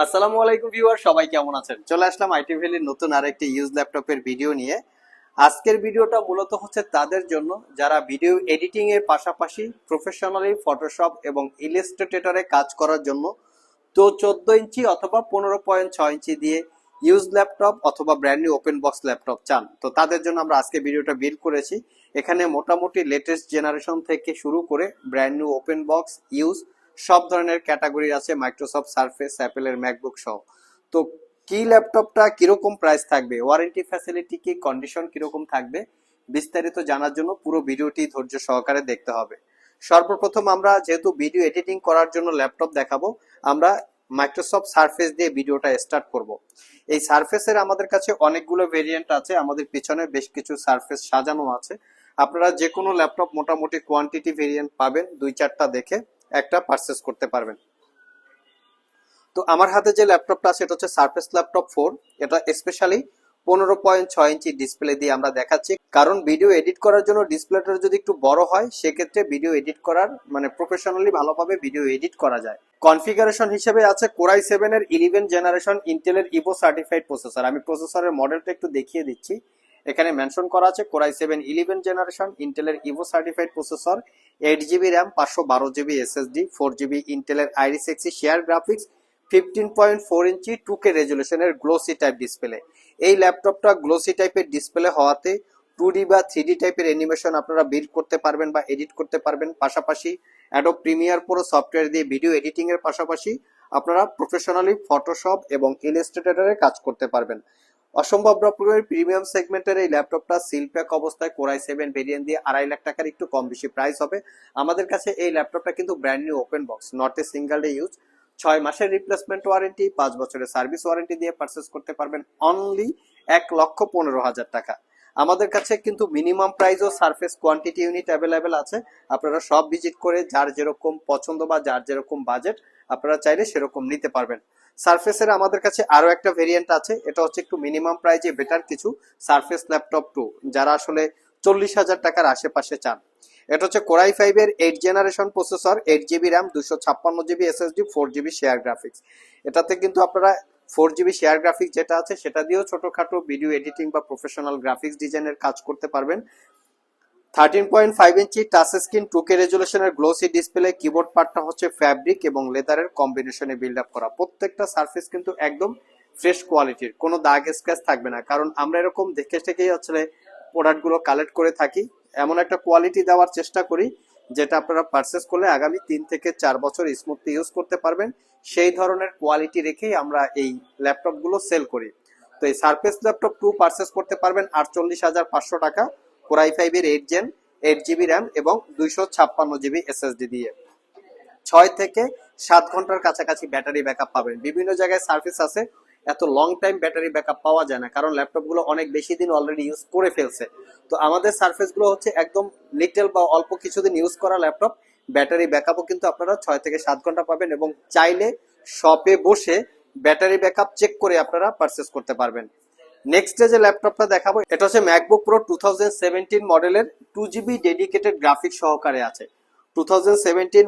আসসালামু আলাইকুম ভিউয়ার, সবাই কেমন আছেন? চলে আসলাম আইটি ভ্যালির নতুন আরেকটি ইউজ ল্যাপটপের ভিডিও নিয়ে। আজকের ভিডিওটা মূলত হচ্ছে তাদের জন্য, যারা ভিডিও এডিটিং এর পাশাপাশি প্রফেশনালি ফটোশপ এবং ইলাস্ট্রেটরে কাজ করার জন্য তো চোদ্দ ইঞ্চি অথবা পনেরো পয়েন্ট ছয় ইঞ্চি দিয়ে ইউজ ল্যাপটপ অথবা brand new open box laptop চান। তো তাদের জন্য আমরা আজকে ভিডিওটা বিল করেছি। এখানে মোটামুটি লেটেস্ট জেনারেশন থেকে শুরু করে brand new open box use সব ধরনের ক্যাটাগরি আছে মাইক্রোসফট সার্ফেস অ্যাপেলের ম্যাকবুক সহ। তো কি ল্যাপটপটা কীরকম প্রাইস থাকবে? ওয়ারেন্টি ফ্যাসিলিটি কি কন্ডিশন কীরকম থাকবে? বিস্তারিত জানার জন্য পুরো ভিডিওটি ধৈর্য সহকারে দেখতে হবে। সর্বপ্রথম আমরা যেহেতু ভিডিও এডিটিং করার জন্য ল্যাপটপ দেখাবো, আমরা মাইক্রোসফট সার্ফেস দিয়ে ভিডিওটা স্টার্ট করব। এই সার্ফেসের আমাদের কাছে অনেকগুলো ভেরিয়েন্ট আছে, আমাদের পিছনে বেশ কিছু সার্ফেস সাজানো আছে। আপনারা যে কোনো ল্যাপটপ মোটামুটি কোয়ান্টিটি ভেরিয়েন্ট পাবেন দুই চারটা দেখে। একটা পারচেস করতে পারবেন। তো আমার হাতে যে ল্যাপটপটা আছে, এটা হচ্ছে সার্ফেস ল্যাপটপ ফোর এটা স্পেশালি পনেরো পয়েন্ট ছয় ইঞ্চি ডিসপ্লে দিয়ে আমরা দেখাচ্ছি। কারণ ভিডিও এডিট করার জন্য ডিসপ্লেটা যদি একটু বড় হয়, সেক্ষেত্রে ভিডিও এডিট করার মানে প্রফেশনালি ভালোভাবে ভিডিও এডিট করা যায়। কনফিগারেশন হিসেবে আছে কোরাই সেভেন এর ইলেভেন জেনারেশন ইন্টেলের ইভো সার্টিফাইড প্রসেসর আমি প্রসেসরের মডেলটা একটু দেখিয়ে দিচ্ছি। এখানে মেনশন করা আছে Core i seven eleven generation ইন্টেলের Evo certified processor eight GB RAM পাঁচশো বারো জিবি এসএসডি ফোর জিবি ইন্টেলের Iris Xe share graphics fifteen point four inch two K রেজুলেশনের glossy type display এই ল্যাপটপটা গ্লোসি টাইপের ডিসপ্লে হওয়াতে টু ডি বা three D টাইপের অ্যানিমেশন আপনারা বিল্ড করতে পারবেন বা এডিট করতে পারবেন। পাশাপাশি অ্যাডোব প্রিমিয়ার প্রো সফটওয়্যার দিয়ে ভিডিও এডিটিং এর পাশাপাশি আপনারা প্রফেশনালি ফটোশপ এবং ইলাস্ট্রেটরে কাজ করতে পারবেন। অসম্ভব রকমের প্রিমিয়াম সেগমেন্টের এই ল্যাপটপটা সিলপ্যাক অবস্থায় কোরাই সেভেন ভেরিয়েন্ট দিয়ে আড়াই লাখ টাকার একটু কম বেশি প্রাইস হবে। আমাদের কাছে এই ল্যাপটপটা কিন্তু brand new open box not a single day use ছয় মাসের রিপ্লেসমেন্ট ওয়ারেন্টি পাঁচ বছরের সার্ভিস ওয়ারেন্টি দিয়ে পারচেস করতে পারবেন অনলি এক লক্ষ পনেরো হাজার টাকা। আমাদের কাছে কিন্তু মিনিমাম প্রাইস ও সার্ফেস কোয়ান্টিটি ইউনিট অ্যাভেলেবেল আছে। আপনারা সব ভিজিট করে যার যেরকম পছন্দ বা যার যেরকম বাজেট আপনারা চাইলে সেরকম নিতে পারবেন। সার্ফেসের আমাদের কাছে আরও একটা ভেরিয়েন্ট আছে। এটা হচ্ছে একটু মিনিমাম প্রাইজে বেটার কিছু সার্ফেস ল্যাপটপ টু যারা আসলে চল্লিশ হাজার টাকার আশেপাশে চান। এটা হচ্ছে কোরাই ফাইভ এর eight generation processor eight GB RAM দুশো ছাপ্পান্ন GB SSD four GB share graphics এটাতে কিন্তু আপনারা ফোর জিবি শেয়ার গ্রাফিক্স যেটা আছে, সেটা দিয়েও ছোটখাটো ভিডিও এডিটিং বা প্রফেশনাল গ্রাফিক্স ডিজাইনের কাজ করতে পারবেন। Thirteen point five inch touch screen two K রেজুলেশনের glossy display keyboard পার্টটা হচ্ছে ফ্যাব্রিক এবং লেদারের কম্বিনেশনে বিল্ড আপ করা। প্রত্যেকটা সার্ফেস কিন্তু একদম ফ্রেশ কোয়ালিটির কোনো দাগ স্ক্র্যাচ থাকবে না। কারণ আমরা এরকম দেখে থেকেই আসলে প্রোডাক্টগুলো কালেক্ট করে থাকি। এমন একটা কোয়ালিটি দেওয়ার চেষ্টা করি, যেটা আপনারা পারচেস করলে আগামী তিন থেকে চার বছর স্মুথলি ইউজ করতে পারবেন। সেই ধরনের কোয়ালিটি রেখেই আমরা এই ল্যাপটপগুলো সেল করি। তো এই সার্ফেস ল্যাপটপ টু পারচেস করতে পারবেন আটচল্লিশ হাজার পাঁচশো টাকা। কোরাই ফাইভ এর eight gen eight GB RAM এবং দুইশো ছাপ্পান্ন জিবি এসএসডি দিয়ে। ছয় থেকে সাত ঘণ্টার কাছাকাছি ব্যাটারি ব্যাকআপ পাবেন। বিভিন্ন জায়গায় সার্ভিস আছে, এত লং টাইম ব্যাটারি ব্যাকআপ পাওয়া যায় না, কারণ ল্যাপটপগুলো অনেক বেশি দিন অলরেডি ইউজ করে ফেলছে। তো আমাদের সার্ফেসগুলো হচ্ছে একদম লিটেল বা অল্প কিছুদিন ইউজ করা ল্যাপটপ ব্যাটারি ব্যাকআপও কিন্তু আপনারা ছয় থেকে সাত ঘণ্টা পাবেন এবং চাইলে শপে বসে ব্যাটারি ব্যাকআপ চেক করে আপনারা পারচেস করতে পারবেন। নেক্সট যে ল্যাপটপটা দেখাবো, এটা হচ্ছে ম্যাকবুক প্রো টু মডেলের টু জিবি ডেডিকেটেড গ্রাফিক্স সহকারে আছে। Two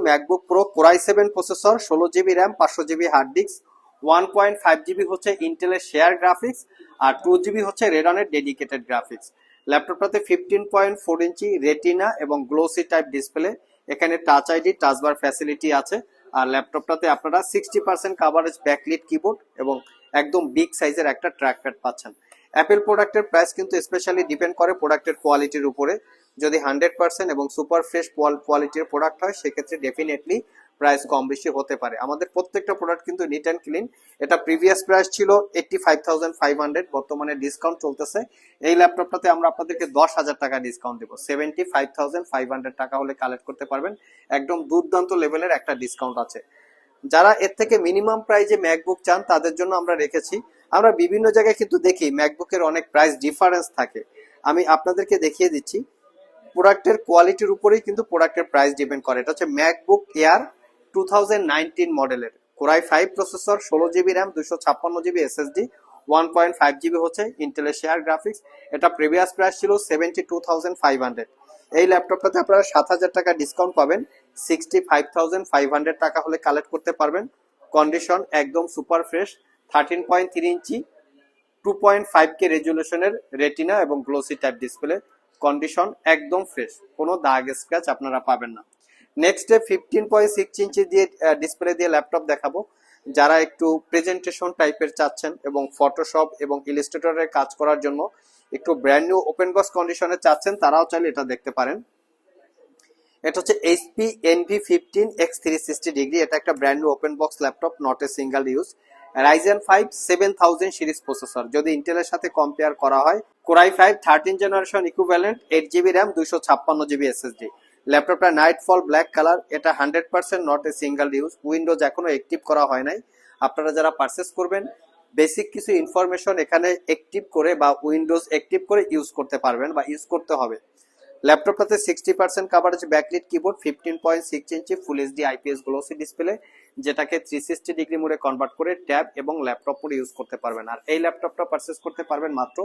MacBook Pro Core i seven processor ষোলো জিবি র্যাম পাঁচশো GB hard disk one point five GB হচ্ছে ইন্টেলের শেয়ার গ্রাফিক্স আর টু জিবি হচ্ছে রেডনের dedicated graphics ল্যাপটপটাতে fifteen point four inch Retina এবং গ্লোসি টাইপ ডিসপ্লে এখানে touch ID touch bar facility আছে, আর ল্যাপটপটাতে আপনারা sixty percent coverage backlit keyboard এবং একদম বিগ সাইজের একটা ট্র্যাক প্যাড পাচ্ছেন। অ্যাপেল প্রোডাক্টের প্রাইস কিন্তু স্পেশালি ডিপেন্ড করে প্রোডাক্টের কোয়ালিটির উপরে। যদি হান্ড্রেড পার্সেন্ট এবং সুপার ফ্রেশ কোয়ালিটির প্রোডাক্ট হয়, সেক্ষেত্রে ডেফিনেটলি প্রাইস কম বেশি হতে পারে। আমাদের প্রত্যেকটা প্রোডাক্ট কিন্তু নিট অ্যান্ড ক্লিন এটা প্রিভিয়াস প্রাইস ছিল eighty five thousand five hundred বর্তমানে ডিসকাউন্ট চলতেছে। এই ল্যাপটপটাতে আমরা আপনাদেরকে দশ হাজার টাকা ডিসকাউন্ট দেবো। Seventy five thousand five hundred টাকা হলে কালেক্ট করতে পারবেন। একদম দুর্দান্ত লেভেলের একটা ডিসকাউন্ট আছে। যারা এর থেকে মিনিমাম প্রাইজে ম্যাকবুক চান, তাদের জন্য আমরা রেখেছি। আমরা বিভিন্ন জায়গায় কিন্তু দেখি ম্যাকবুকের অনেক প্রাইস ডিফারেন্স থাকে। আমি আপনাদেরকে দেখিয়ে দিচ্ছি প্রোডাক্টের কোয়ালিটির উপরেই কিন্তু প্রোডাক্টের প্রাইস ডিপেন্ড করে। এটা হচ্ছে ম্যাকবুক এয়ার টু মডেলের কোরাই ফাইভ প্রসেসর ষোলো জিবি র্যাম দুশো ছাপ্পান্ন GB SSD one point five GB হচ্ছে ইন্টেলের শেয়ার গ্রাফিক্স এটা প্রিভিয়াস প্রাইস ছিল seventy two thousand five hundred এই ল্যাপটপটাতে আপনারা সাত হাজার টাকা ডিসকাউন্ট পাবেন। Sixty five thousand five hundred টাকা হলে কালেক্ট করতে পারবেন। কন্ডিশন একদম super fresh thirteen point three inch two point five K রেজুলেশনের Retina এবং গ্লোসি টাইপ ডিসপ্লে কন্ডিশন একদম ফ্রেশ কোনো দাগ স্ক্র্যাচ আপনারা পাবেন না। Next day fifteen point six inch দিয়ে ডিসপ্লে দিয়ে ল্যাপটপ দেখাবো। যারা একটু প্রেজেন্টেশন টাইপের চাচ্ছেন এবং ফটোশপ এবং ইলিস্ট্রেটরের কাজ করার জন্য একটু ব্র্যান্ড নিউ ওপেন বক্স কন্ডিশনে চাচ্ছেন, তারাও চাইলে এটা দেখতে পারেন। এটা হচ্ছে HP Envy fifteen X three sixty degree এটা একটা brand new open box laptop not a single use Ryzen five seven thousand series processor যদি ইন্টেলের সাথে কম্পেয়ার করা হয় Core i five thirteen generation equivalent eight GB RAM দুইশো ছাপ্পান্ন GB SSD ল্যাপটপটা নাইট ফল ব্ল্যাক কালার এটা hundred percent not a single use Windows এখনও অ্যাক্টিভ করা হয় নাই। আপনারা যারা পারচেস করবেন বেসিক কিছু ইনফরমেশন এখানে অ্যাক্টিভ করে বা উইন্ডোজ অ্যাক্টিভ করে ইউজ করতে পারবেন বা ইউজ করতে হবে। ল্যাপটপটাতে sixty percent coverage backlit keyboard fifteen point six inch full HD IPS glossy display যেটাকে থ্রি সিক্সটি ডিগ্রি মোডে কনভার্ট করে ট্যাব এবং ল্যাপটপ মোডে ইউজ করতে পারবেন। আর এই ল্যাপটপটা পারচেস করতে পারবেন মাত্র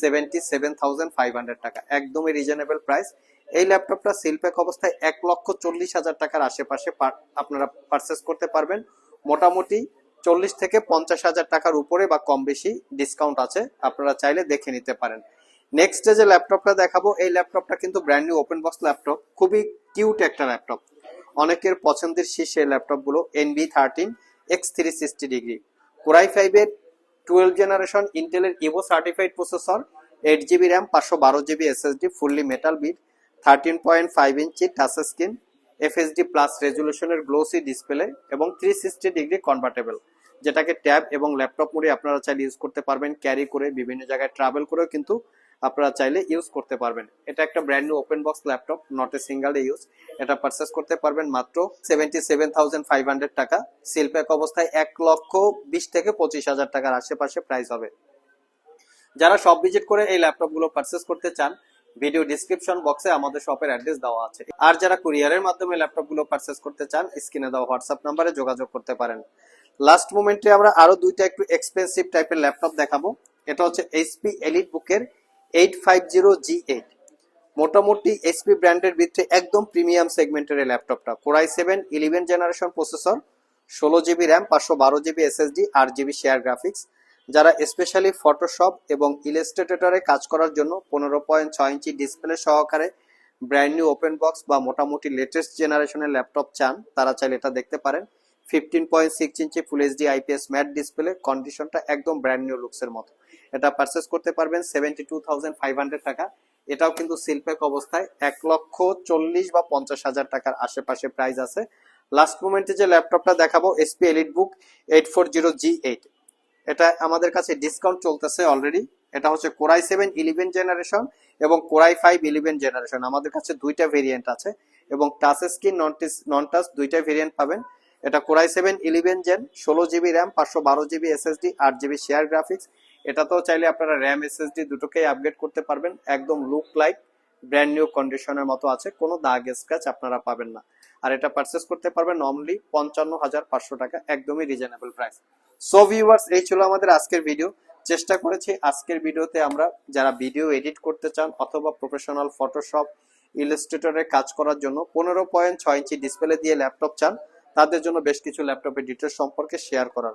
seventy seven thousand five hundred টাকা। একদমই রিজনেবল প্রাইস এই ল্যাপটপটা সিলপ্যাক অবস্থায় এক লক্ষ চল্লিশ হাজার টাকার আশেপাশে আপনারা পারচেস করতে পারবেন। মোটামুটি চল্লিশ থেকে পঞ্চাশ হাজার টাকার উপরে বা কম বেশি ডিসকাউন্ট আছে। আপনারা চাইলে দেখে নিতে পারেন। নেক্সট যে ল্যাপটপটা দেখাবো, এই ল্যাপটপটা কিন্তু brand new open box laptop খুবই কিউট একটা ল্যাপটপ অনেকের পছন্দের শীর্ষ এই ল্যাপটপগুলো Envy thirteen, X three sixty degree. Core i ফাইভের টুয়েলভ জেনারেশন ইন্টেলের Evo certified processor, eight GB RAM, পাঁচশো বারো GB SSD, fully metal bit, thirteen point five inch touch screen, FSD plus রেজুলেশনের glossy display এবং three sixty degree convertible যেটাকে tab এবং laptop মোডে আপনারা চাইলে ইউজ করতে পারবেন, ক্যারি করে বিভিন্ন জায়গায় ট্রাভেল করেও কিন্তু আপনারা চাইলে ইউজ করতে পারবেন। এটা একটা brand new open box laptop not a single use এটা পারচেস করতে পারবেন মাত্র seventy seven thousand five hundred টাকা। সিলপ্যাক অবস্থায় এক লক্ষ বিশ থেকে পঁচিশ হাজার টাকার আশেপাশে প্রাইস হবে। যারা সব ভিজিট করে এই ল্যাপটপগুলো পারচেস করতে চান ভিডিও ডিসক্রিপশন বক্সে আমাদের শপের অ্যাড্রেস দেওয়া আছে। আর যারা কুরিয়ারের মাধ্যমে ল্যাপটপগুলো পারচেস করতে চান স্ক্রিনে দেওয়া হোয়াটসঅ্যাপ নাম্বারে যোগাযোগ করতে পারেন। লাস্ট মোমেন্টে আমরা আরও দুইটা একটু এক্সপেন্সিভ টাইপের ল্যাপটপ দেখাবো। এটা হচ্ছে এইচপি এলিট বুকের eight five zero G eight মোটামুটি এসপি ব্র্যান্ডের ভিতরে একদম প্রিমিয়াম সেগমেন্টের এই ল্যাপটপটা core i seven eleven generation processor ষোলো জিবি র্যাম পাঁচশো বারো জিবি এসএসডি আট জিবি শেয়ার গ্রাফিক্স যারা স্পেশালি ফটোশপ এবং ইলাস্ট্রেটরে কাজ করার জন্য পনেরো পয়েন্ট ছয় ইঞ্চি ডিসপ্লে সহকারে ব্র্যান্ড নিউ ওপেন বক্স বা মোটামুটি লেটেস্ট জেনারেশনের ল্যাপটপ চান, তারা চাইলে এটা দেখতে পারেন। Fifteen point six inch full HD IPS matte display কন্ডিশনটা একদম ব্র্যান্ড নিউ লুকসের মতো। এটা পারচেস করতে পারবেন seventy two thousand five hundred টাকা। এটাও কিন্তু সিলপ্যাক অবস্থায় এক লক্ষ চল্লিশ বা পঞ্চাশ হাজার টাকার আশেপাশে প্রাইস আছে। লাস্ট মোমেন্টে যে ল্যাপটপটা দেখাবো SP elite book eight four zero G eight এটা আমাদের কাছে ডিসকাউন্ট চলতেছে অলরেডি এটা হচ্ছে core i seven eleven generation এবং core i five eleven generation আমাদের কাছে দুইটা ভেরিয়েন্ট আছে এবং touch screen non non touch দুইটা ভেরিয়েন্ট পাবেন। এটা core i seven eleven gen ষোলো জিবি র্যাম পাঁচশো বারো জিবি এসএসডি আট জিবি শেয়ার গ্রাফিক্স এটাতেও চাইলে আপনারা র্যাম এসএসডি দুটোকেই আপগ্রেড করতে পারবেন। একদম লুক লাইক ব্র্যান্ড নিউ কন্ডিশনের মতো আছে, কোনো দাগ স্ক্র্যাচ আপনারা পাবেন না। আর এটা পারচেস করতে পারবেন নর্মালি পঞ্চান্ন হাজার পাঁচশো টাকা, একদমই রিজনেবল প্রাইস সো ভিউয়ার্স এই ছিল আমাদের আজকের ভিডিও চেষ্টা করেছি আজকের ভিডিওতে আমরা যারা ভিডিও এডিট করতে চান অথবা প্রফেশনাল ফটোশপ ইলাস্ট্রেটরে কাজ করার জন্য পনেরো পয়েন্ট ছয় ইঞ্চি ডিসপ্লে দিয়ে ল্যাপটপ চান, তাদের জন্য বেশ কিছু ল্যাপটপের ডিটেলস সম্পর্কে শেয়ার করার।